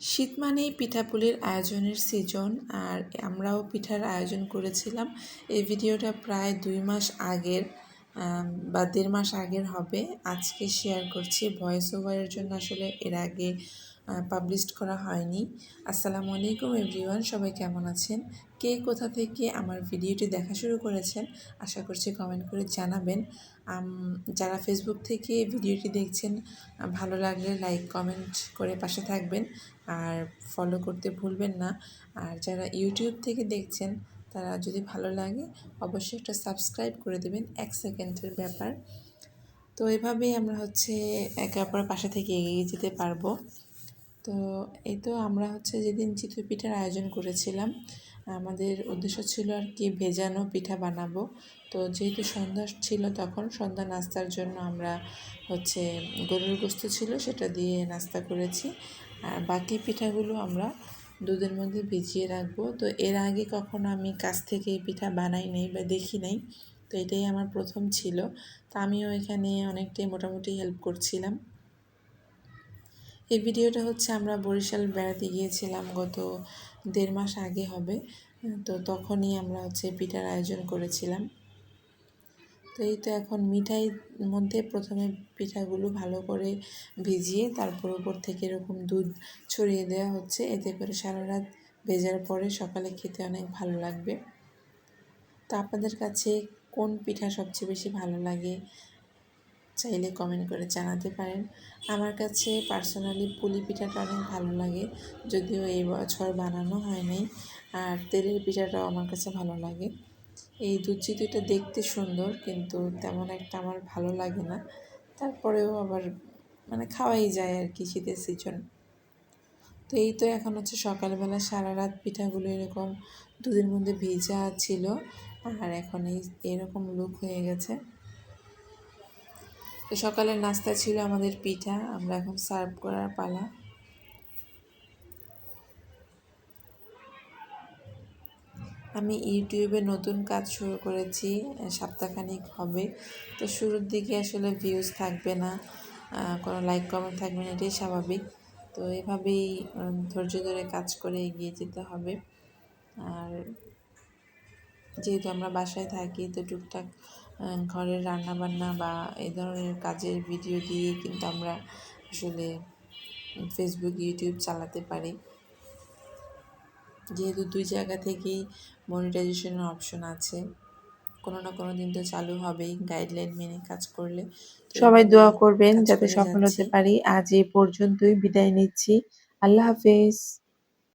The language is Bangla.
শীত মানেই পিঠাপুলির আয়োজনের সিজন আর আমরাও পিঠার আয়োজন করেছিলাম। এই ভিডিওটা প্রায় দুই মাস আগের। বা দেড় মাস আগের হবে। আজকে শেয়ার করছি। ভয়েস ওভারের জন্য আসলে এর আগে পাবলিশ করা হয়নি। আসসালামু আলাইকুম এভরিওয়ান সবাই কেমন আছেন? কে কোথা থেকে আমার ভিডিওটি দেখা শুরু করেছেন, আশা করছি কমেন্ট করে জানাবেন। যারা ফেসবুক থেকে ভিডিওটি দেখছেন ভালো লাগলে লাইক কমেন্ট করে পাশে থাকবেন। আর ফলো করতে ভুলবেন না। আর যারা ইউটিউব থেকে দেখছেন তারা যদি ভালো লাগে, অবশ্যই একটা সাবস্ক্রাইব করে দেবেন, এক সেকেন্ডের ব্যাপার। তো এভাবেই আমরা হচ্ছে একে অপরের পাশে থেকে এগিয়ে যেতে পারব। তো এই তো আমরা হচ্ছে যেদিন চিতই পিঠার আয়োজন করেছিলাম, আমাদের উদ্দেশ্য ছিল আর কি ভেজানো পিঠা বানাবো। তো যেহেতু সন্ধ্যা ছিল তখন, সন্ধ্যা নাস্তার জন্য আমরা হচ্ছে গরুর গোস্ত ছিল সেটা দিয়ে নাস্তা করেছি। আর বাকি পিঠাগুলো আমরা দুধের মধ্যে ভিজিয়ে রাখব। তো এর আগে কখনো আমি কাছ থেকে এই পিঠা বানাই নাই বা দেখি নাই। তো এটাই আমার প্রথম ছিল। তো আমিও এখানে অনেকটাই মোটামুটি হেল্প করছিলাম। এই ভিডিওটা হচ্ছে আমরা বরিশাল বেড়াতে গিয়েছিলাম গত দেড় মাস আগে হবে। তো তখনই আমরা হচ্ছে পিঠার আয়োজন করেছিলাম। তো এই তো এখন মিঠাই মধ্যে প্রথমে পিঠাগুলো ভালো করে ভিজিয়ে তারপর উপর থেকে এরকম দুধ ছড়িয়ে দেওয়া হচ্ছে। এতে করে সারা রাত ভেজার পরে সকালে খেতে অনেক ভালো লাগবে। তো আপনাদের কাছে কোন পিঠা সবচেয়ে বেশি ভালো লাগে? চাইলে কমেন্ট করে জানাতে পারেন। আমার কাছে পার্সোনালি পুলি পিঠাটা অনেক ভালো লাগে, যদিও এই বছর বানানো হয় নাই। আর তেলের পিঠাটাও আমার কাছে ভালো লাগে। এই দুধ দেখতে সুন্দর কিন্তু তেমন একটা আমার ভালো লাগে না। তারপরেও আবার মানে খাওয়াই যায় আর কি শীতের সিজন তো এই তো এখন হচ্ছে সকালবেলা সারা রাত পিঠাগুলো এরকম দুধের মধ্যে ভিজা ছিল আর এখন এই এরকম লুক হয়ে গেছে। তো সকালের নাস্তা ছিল আমাদের পিঠা, আমরা এখন সার্ভ করার পালা। আমি ইউটিউবে নতুন কাজ শুরু করেছি সপ্তাহখানিক হবে। তো শুরুর দিকে আসলে ভিউজ থাকবে না কোনো লাইক কমেন্ট থাকবে না, এটাই স্বাভাবিক। তো এভাবেই ধৈর্য ধরে কাজ করে এগিয়ে যেতে হবে। আর যেহেতু আমরা বাসায় থাকি, তো টুকটাক ঘরের রান্নাবান্না বা এই ধরনের কাজের ভিডিও দিয়ে কিন্তু আমরা আসলে ফেসবুক ইউটিউব চালাতে পারি। যেহেতু দুই জায়গা থেকেই মনিটাইজেশনের অপশন আছে কোনো না কোনো দিন তো চালু হবেই গাইডলাইন মেনে কাজ করলে। সবাই দোয়া করবেন যাতে সফল হতে পারি। আজ এই পর্যন্তই বিদায় নিচ্ছি। আল্লাহ হাফেজ।